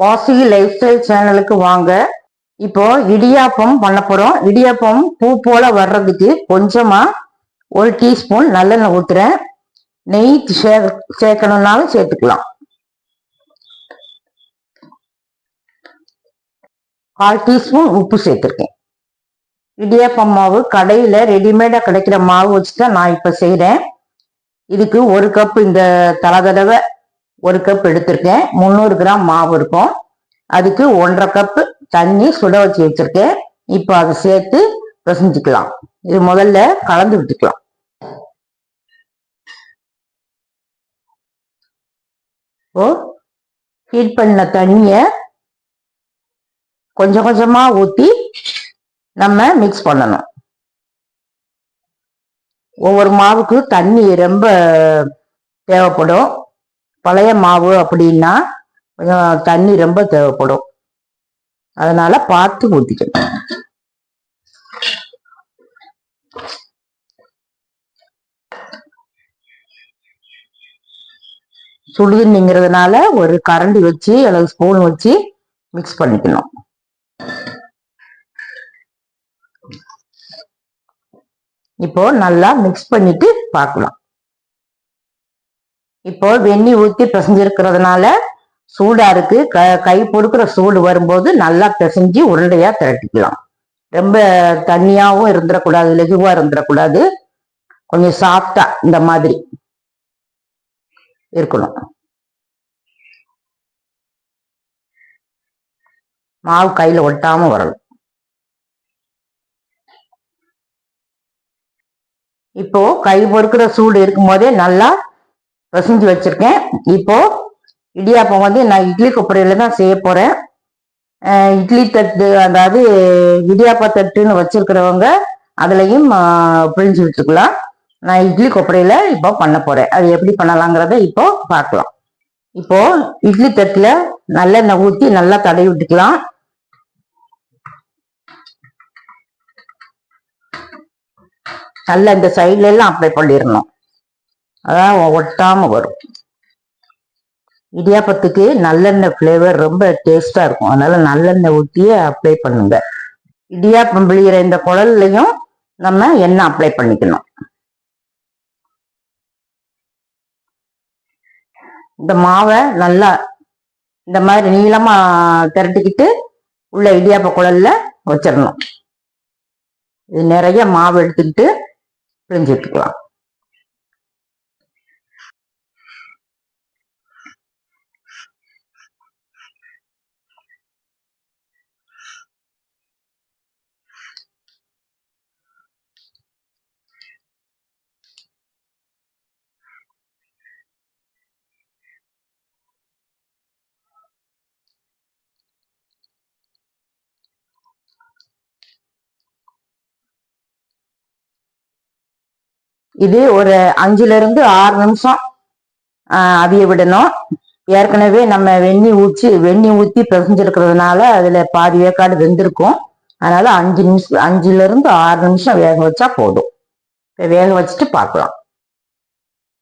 Vasuki life style சேனலுக்கு வாங்க. இப்போ இடியாப்பம் பண்ண போறோம். இடியாப்பம் பூ போல வர்றதுக்கு கொஞ்சமா ஒரு டீஸ்பூன் நல்லெண்ணெய் ஊத்துறேன். நெய் சே சேர்க்கணும்னாலும் சேர்த்துக்கலாம். கால் டீஸ்பூன் உப்பு சேர்த்துருக்கேன். இடியாப்பம் மாவு கடையில ரெடிமேடா கிடைக்கிற மாவு வச்சு தான் நான் இப்ப செய்கிறேன் இதுக்கு ஒரு கப் இந்த தலை தடவை ஒரு கப் எடுத்திருக்கேன். முந்நூறு கிராம் மாவு இருக்கும். அதுக்கு ஒன்றரை கப்பு தண்ணி சுட வச்சு வச்சிருக்கேன். இப்போ அதை சேர்த்து பிசைஞ்சுக்கலாம். இது முதல்ல கலந்து விட்டுக்கலாம். ஓ ஹீட் பண்ண தண்ணிய கொஞ்சம் கொஞ்சமா ஊத்தி நம்ம மிக்ஸ் பண்ணணும். ஒவ்வொரு மாவுக்கு தண்ணி ரொம்ப தேவைப்படும். பழைய மாவு அப்படின்னா கொஞ்சம் தண்ணி ரொம்ப தேவைப்படும். அதனால பார்த்து ஊற்றிக்கணும் சுடுதண்ணிங்கிறதுனால ஒரு கரண்டி வச்சு அல்லது ஸ்பூன் வச்சு மிக்ஸ் பண்ணிக்கணும். இப்போ நல்லா மிக்ஸ் பண்ணிட்டு பார்க்கலாம். இப்போ வெந்நி ஊற்றி பிசைஞ்சிருக்கிறதுனால சூடா இருக்கு. க கை பொறுக்கிற சூடு வரும்போது நல்லா பிசைஞ்சு உருண்டையா திரட்டிக்கலாம். ரொம்ப தண்ணியாகவும் இருந்துடக்கூடாது லெகுவா இருந்துடக்கூடாது கொஞ்சம் சாஃப்டா இந்த மாதிரி இருக்கணும். மாவு கையில ஒட்டாம வரணும். இப்போ கை பொறுக்கிற சூடு இருக்கும் போதே நல்லா பிசைஞ்சு வச்சுருக்கேன். இப்போ இடியாப்பம் வந்து நான் இட்லி கொப்பரையில தான் செய்ய போகிறேன் இட்லி தட்டு அதாவது இடியாப்ப தட்டுன்னு வச்சுருக்கிறவங்க அதுலேயும் பிழிஞ்சு விட்டுக்கலாம். நான் இட்லி கொப்பரையில இப்போ பண்ண போகிறேன் அது எப்படி பண்ணலாங்கிறத இப்போ பார்க்கலாம். இப்போ இட்லி தட்டில் நல்லெண்ணெய் ஊற்றி நல்லா தடவி விட்டுக்கலாம். நல்லா இந்த சைட்ல எல்லாம் அப்ளை பண்ணிடணும். அதான் ஒட்டாமல் வரும். இடியாப்பத்துக்கு நல்லெண்ணெய் ஃப்ளேவர் ரொம்ப டேஸ்டாக இருக்கும். அதனால நல்லெண்ணெய் ஊற்றியே அப்ளை பண்ணுங்க. இடியாப்பம் பிழிகிற இந்த குழல்லையும் நம்ம எண்ணெய் அப்ளை பண்ணிக்கணும். இந்த மாவை நல்லா இந்த மாதிரி நீளமாக திரட்டிக்கிட்டு உள்ள இடியாப்ப குழல்ல வச்சிடணும். இது நிறைய மாவு எடுத்துக்கிட்டு பிழிஞ்சு விட்டுக்கலாம் இது ஒரு அஞ்சுல இருந்து ஆறு நிமிஷம் அவிய விடணும். ஏற்கனவே நம்ம வெந்நி ஊற்றி வெந்நி ஊற்றி பிசைஞ்சிருக்கிறதுனால அதுல பாதி வேக்காடு வெந்திருக்கும். அதனால அஞ்சு நிமிஷம் அஞ்சுல இருந்து ஆறு நிமிஷம் வேக வச்சா போதும். இப்ப வேக வச்சுட்டு பார்க்கலாம்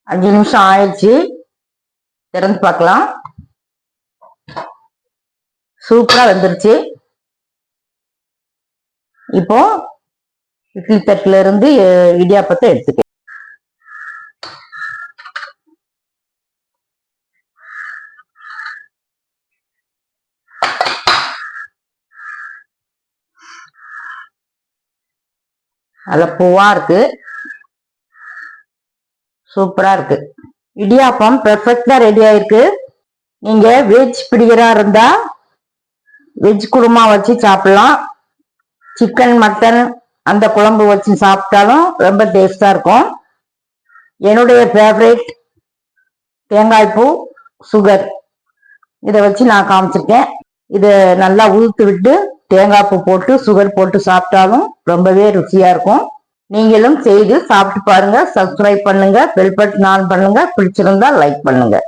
அஞ்சு நிமிஷம் ஆயிடுச்சு. திறந்து பார்க்கலாம் சூப்பரா வெந்துருச்சு. இப்போ இட்லி தட்டுல இருந்து இடியாப்பத்தை எடுத்துக்கலாம். நல்ல பூவா இருக்கு. சூப்பரா இருக்கு. இடியாப்பம் பெர்ஃபெக்டா ரெடி ஆயிருக்கு. நீங்க வெஜ் பிடிக்கிறா இருந்தா வெஜ் குருமா வச்சு சாப்பிடலாம். சிக்கன் மட்டன் அந்த குழம்பு வச்சு சாப்பிட்டாலும் ரொம்ப டேஸ்டா இருக்கும். என்னுடைய ஃபேவரேட் தேங்காய் பூ சுகர் இதை வச்சு நான் காமிச்சிருக்கேன். இதை நல்லா உதுத்து விட்டு தேங்காய் பூ போட்டு சுகர் போட்டு சாப்பிட்டாலும் ரொம்பவே ருசியா இருக்கும். நீங்களும் செய்து சாப்பிட்டு பாருங்க சப்ஸ்கிரைப் பண்ணுங்க பெல் பட்டன் ஆன் பண்ணுங்க பிடிச்சிருந்தா லைக் பண்ணுங்க.